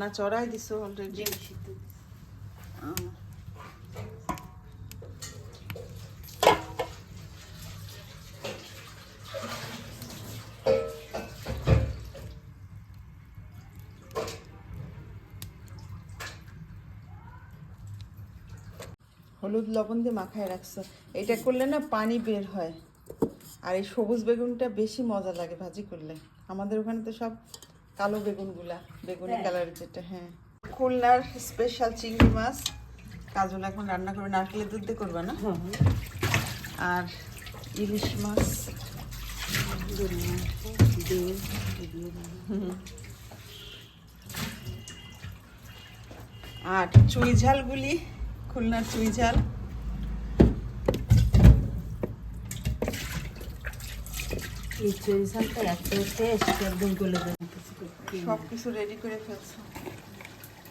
না চড়াই দিছো অলরেডি হলুদ লবণ দিয়ে মাখায় রাখছো। এটা করলে না পানি বের হয়। আর এই সবুজ বেগুনটা বেশি মজা লাগে ভাজি করলে। আমাদের ওখানে তো সব কালো বেগুনগুলা বেগুনি হ্যাঁ। কালারের যেটা হ্যাঁ। খুলনার স্পেশাল চিংড়ি মাছ কাজল এখন রান্না করবে নারকেলের দুধ দিয়ে করবে না? হ্যাঁ আর ইলিশ মাছ। আর চুই ঝালগুলি খুলনার চুই ঝাল। এই চরিশালটা এত টেস্ট একদম গলে সব কিছু রেডি করে ফেলছো।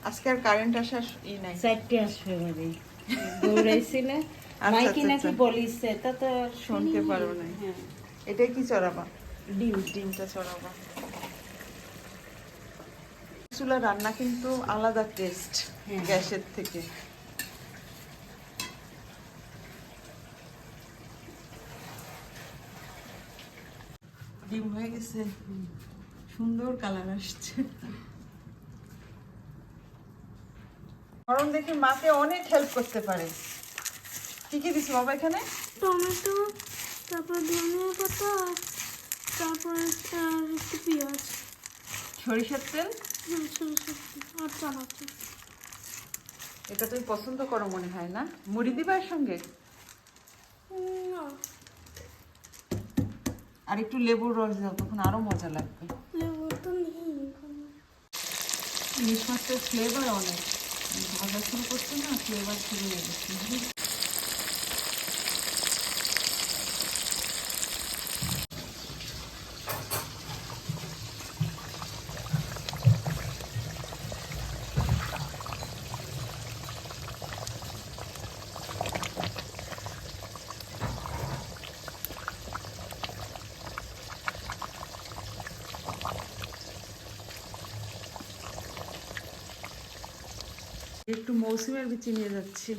আজকে আর কারেন্ট আসার ই নাই। চারটে আসবে বাড়ি দৌড়াইছিলে। আচ্ছা, মাইকি আচ্ছা, নাকি আচ্ছা। বলিছে তা তো শুনতে। পারব না। হ্যাঁ এটা কি চড়াবা? ডিম। ডিমটা চড়াবা। চুলা রান্না কিন্তু আলাদা টেস্ট হ্যাঁ। গ্যাসের থেকে। ডিম হয়ে গেছে? সুন্দর কালার আসছে। গরম দেখে মাকে অনেক হেল্প করতে পারে। কি কি দিছি বাবা এখানে? টমেটো তারপর ধনিয়া পাতা তারপর আর একটু পেঁয়াজ। সরিষার তেল? হ্যাঁ, সরষের তেল আর চানাচুর। এটা তুমি পছন্দ করো মনে হয় না? মুড়ি দিবা এর সঙ্গে? আর একটু লেবুর রস দাও তখন আরও মজা লাগবে লেবু তো নেই এখানে ইলিশ ফ্লেভার অনেক। ভাজা শুরু করছে না ফ্লেভার শুরু হয়ে গেছে একটু মৌসুমের বিচি নিয়ে যাচ্ছি।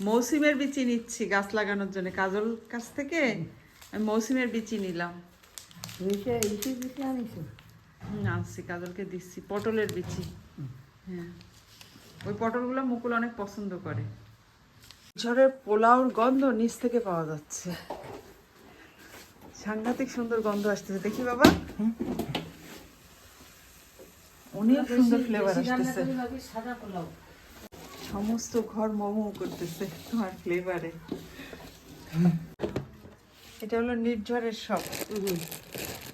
মৌসুমের বিচি নিচ্ছি গাছ লাগানোর জন্য। কাজল কাছ থেকে আমি মৌসুমের বিচি নিলাম। আনছি? কাজলকে দিচ্ছি। পটলের বিচি। হ্যাঁ। ওই পটলগুলো মুকুল অনেক পছন্দ করে। ঝড়ের পোলাওর গন্ধ নিচ থেকে পাওয়া যাচ্ছে। সাংঘাতিক সুন্দর গন্ধ আসতেছে। দেখি বাবা। অনেক সুন্দর ফ্লেভার আসতেছে। সমস্ত ঘর মোমো করতেছে তোমার ফ্লেভারে এটা হলো নির্ঝরের সব।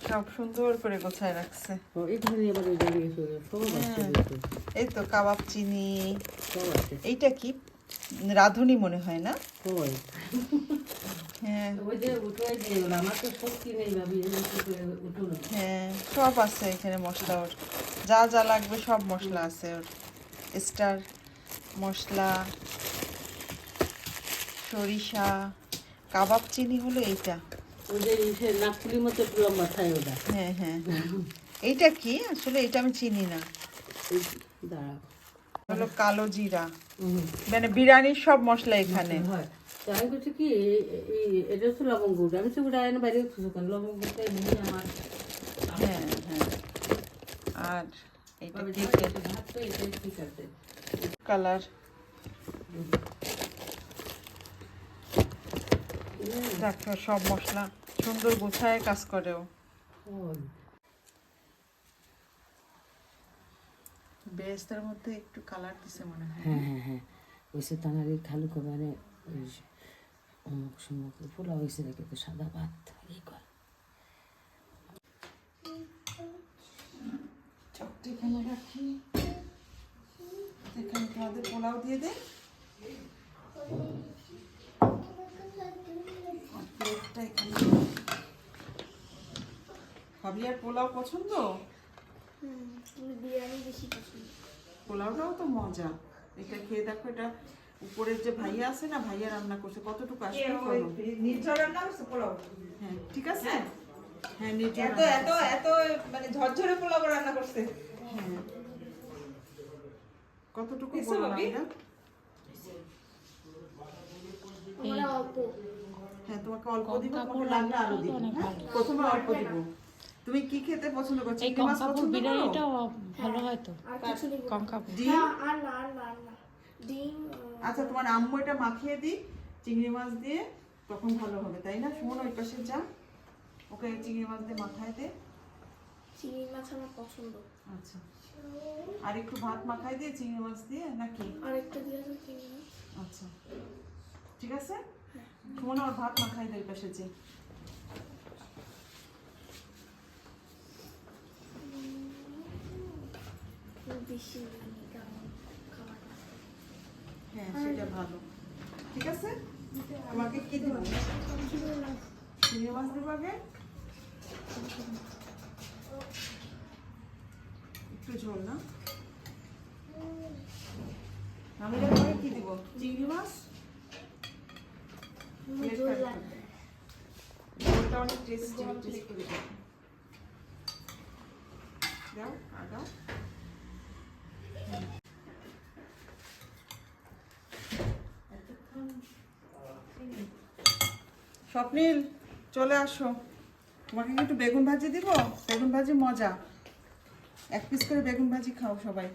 সব সুন্দর করে গোছায় রাখছে। আছে এই তো কাবাব চিনি। এইটা কি? রাঁধুনি মনে হয় না? হ্যাঁ। হ্যাঁ। সব আছে এখানে মশলা ওর যা যা লাগবে সব মশলা আছে ওর। স্টার মশলা সরিষা কাবাব চিনি হলো এইটা মতো ওটা। হ্যাঁ হ্যাঁ হ্যাঁ। এইটা কি? আসলে এটা আমি চিনি না। দাঁড়াও। হলো কালো জিরা। মানে বিরিয়ানির সব মশলা এখানে। তো আমি বলছি কি এটা হচ্ছে লবঙ্গ গুড়। আমি তো বাইরে আমার। আর এটা আছে কালার। দেখো সব মশলা। সুন্দর গোছায় কাজ করেও বেরেস্তার মধ্যে একটু কালার দিছে মনে হয় হ্যাঁ হ্যাঁ হ্যাঁ। ওইসে তানারি খালু কমানে ওই অমুক সমুক পোলা সাদা ভাত এই কর। এখানে রাখি। এখানে তোমাদের পোলাও দিয়ে দে। প্লেটটা এখানে ভাবি পোলাও পছন্দ? বিরিয়ানি বেশি পছন্দ পোলাওটাও তো মজা। এটা খেয়ে দেখো এটা উপরের যে ভাইয়া আছে না ভাইয়া রান্না করছে। কতটুকু আসবে বলো। হ্যাঁ ঠিক আছে? হ্যাঁ। নির্ঝর রান্না করছে। এত মানে ঝরঝরে পোলাও রান্না করছে। হ্যাঁ। কতটুকু বলো নামিরা আমরা অল্প। হ্যাঁ তোমাকে অল্প দিব তোমাকে লাগলে আরও দিব? প্রথমে অল্প দিব। তুমি কি খেতে পছন্দ করছ? এই চিংড়ি মাছ পছন্দ করো? বিরিয়ানিটাও ভালো হয় তো। আর কিছু নেই কঙ্কাপুর ডিম? আর না আর না না। ডিম আচ্ছা তোমার আম্মু এটা মাখিয়ে দিই চিংড়ি মাছ দিয়ে তখন ভালো হবে তাই না? শোন ওই পাশে যা। ওকে চিংড়ি মাছ দিয়ে মাখায় দে। চিংড়ি মাছ আমার পছন্দ। আচ্ছা। আর একটু ভাত মাখায় দিয়ে চিংড়ি মাছ দিয়ে নাকি? আর একটা দিয়ে চিংড়ি মাছ। আচ্ছা। ঠিক আছে? শোন আর ভাত মাখায় দে ওই পাশে যে। বেশি হ্যাঁ সেটা ভালো। ঠিক আছে? তোমাকে কি দেবো? চিংড়ি মাছ দেবো আগে? একটু ঝোল না? আমি তোমাকে কি দিব? চিংড়ি মাছ? ঝোলটা অনেক টেস্টি টেস্টি করে দাও। দাও আর দাও। স্বপ্নীল চলে আসো। তোমাকে একটু বেগুন ভাজি দিব? বেগুন ভাজি মজা। এক পিস করে বেগুন ভাজি খাও সবাই।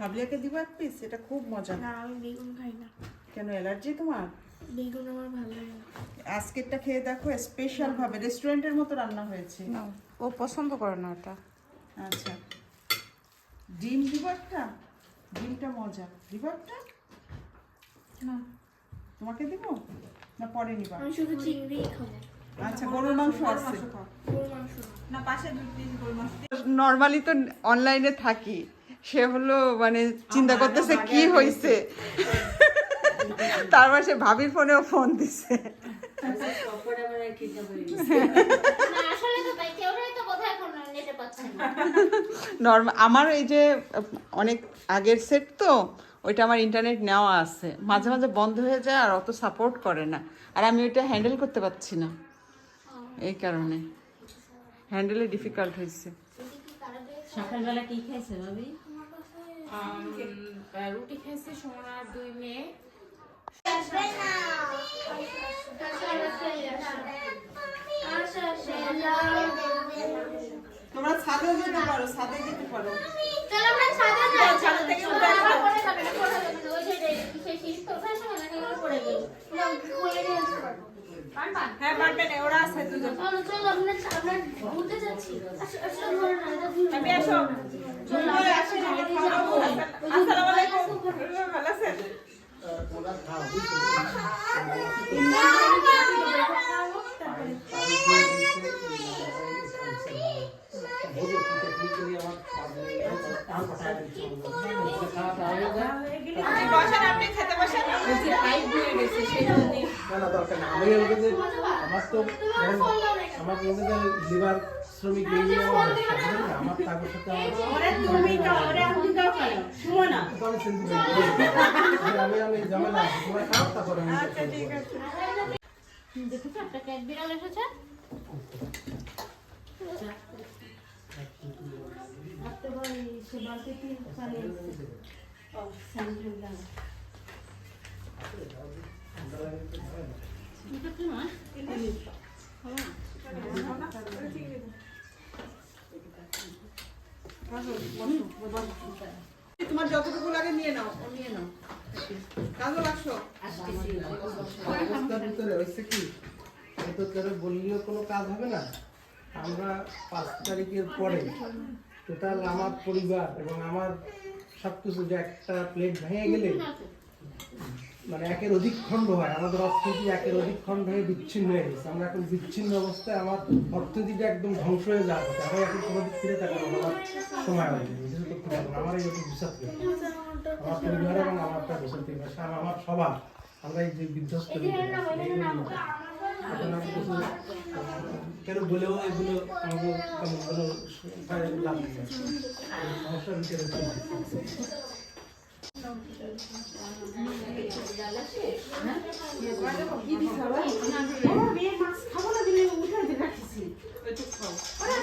হাবলিয়াকে দিব এক পিস এটা খুব মজা। না আমি বেগুন খাই না। কেন অ্যালার্জি তোমার? বেগুন আমার ভালো লাগে আজকেরটা খেয়ে দেখো স্পেশাল ভাবে। রেস্টুরেন্টের মতো রান্না হয়েছে। না ও পছন্দ করে না ওটা আচ্ছা। ডিম দিব একটা? ডিমটা মজা। দিব একটা? না। তোমাকে দিব না পরে নিবা? আমি শুধু চিংড়িই খাব। আচ্ছা গরুর মাংস আছে। গরুর মাংস না। নর্মালি তো অনলাইনে থাকি। সে হলো মানে চিন্তা করতেছে কি হয়েছে তারপর সে ভাবির ফোনেও ফোন দিছে। আমার এই যে অনেক আগের সেট তো ওইটা আমার ইন্টারনেট নেওয়া আছে। মাঝে মাঝে বন্ধ হয়ে যায় আর অত সাপোর্ট করে না। আর আমি ওইটা হ্যান্ডেল করতে পারছি না। এই কারণে। হ্যান্ডেলে ডিফিকাল্ট হয়েছে। সকালবেলা কি খাইছে ভাবি? রুটি খাইছে সোমনার দুই মেয়ে। তোমরা ছাদে যেতে পারো ছাদে যেতে পারো চলো আমরা ছাদে যাই ছাদে থেকে উঠে আসব পড়ে যাবে না পড়ে যাবে না ওই যে সেই শীত তো ওঠার সময় নাকি ওরা পড়ে গেল হ্যাঁ পারবে না ওরা আছে দুজন চলো চলো আমরা আমরা ঘুরতে যাচ্ছি আসো আসো ধরো না এটা ঘুরতে আমি আসো আসসালামু আলাইকুম ভালো আছেন আপনি খেতে বসেন না না দরকার না আমি আমার তো আমার বলতে লিভার শ্রমিক আমার সাথে আমি না। আমি ঝামেলা আছে, তোমরা তারপরে আমি ঠিক আছে। দেখেছ একটা ক্যাট বিড়াল এসেছে? তোমার যতটুকু লাগে নিয়ে নাও নিয়ে নাও। কাজও লাগছো অবস্থার ভিতরে হচ্ছে কি? এত করে বললেও কোনো কাজ হবে না। আমরা পাঁচ তারিখের পরে টোটাল আমার পরিবার এবং আমার সব কিছু যে একটা প্লেট ভেঙে গেলে মানে একের অধিক খণ্ড হয়, আমাদের অর্থনীতি একের অধিক খণ্ড হয়ে বিচ্ছিন্ন হয়ে গেছে। আমরা এখন বিচ্ছিন্ন অবস্থায়, আমার অর্থনীতিটা একদম ধ্বংস হয়ে যাওয়ার কথা আমি এখন কোনো দিক ফিরে তাকানো আমার সময় হয়নি বিশেষ করতে পারব আমার এই রকম বিশ্বাস নেই আমার পরিবার এবং আমারটা বসে থেকে আমার সবার, আমরা এই যে বিধ্বস্ত কিছু, কেন বলেও এগুলো আমাদের লাভ নেই। সমস্যার ভিতরে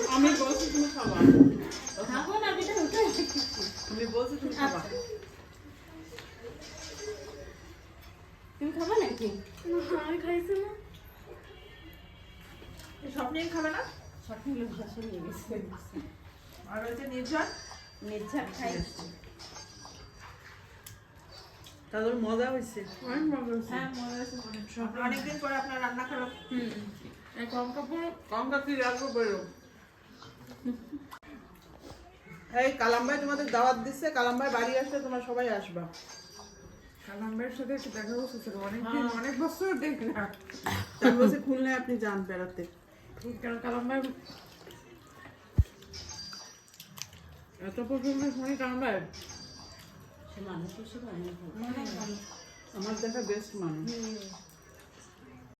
আমি বলছি তুমি খাবা খাব না আমি বলছি তুমি খাবা তুমি খাবে নাকি? না, আমি খাইছি না সব নিয়ে খাবে না? নিয়ে গেছে আর ওই যে নির্জন খাই। তাদের মজা হয়েছে। অনেক মজা হয়েছে। হ্যাঁ হয়েছে অনেকদিন পরে আপনার রান্না খারাপ। এই কম কাপড় কমকা কি রাখব বেরো। এই কালাম্বাই তোমাদের দাওয়াত দিচ্ছে কালাম্বাই বাড়ি আসলে তোমরা সবাই আসবা। সাথে একটু দেখা বসেছিল অনেকদিন অনেক বছর দেখি না। তার বলছে খুলনায় আপনি যান বেড়াতে। কারণ এত পছন্দ শুনি কালাম্বের সে মানুষ হিসেবে অনেক ভালো। আমার দেখা বেস্ট মানুষ।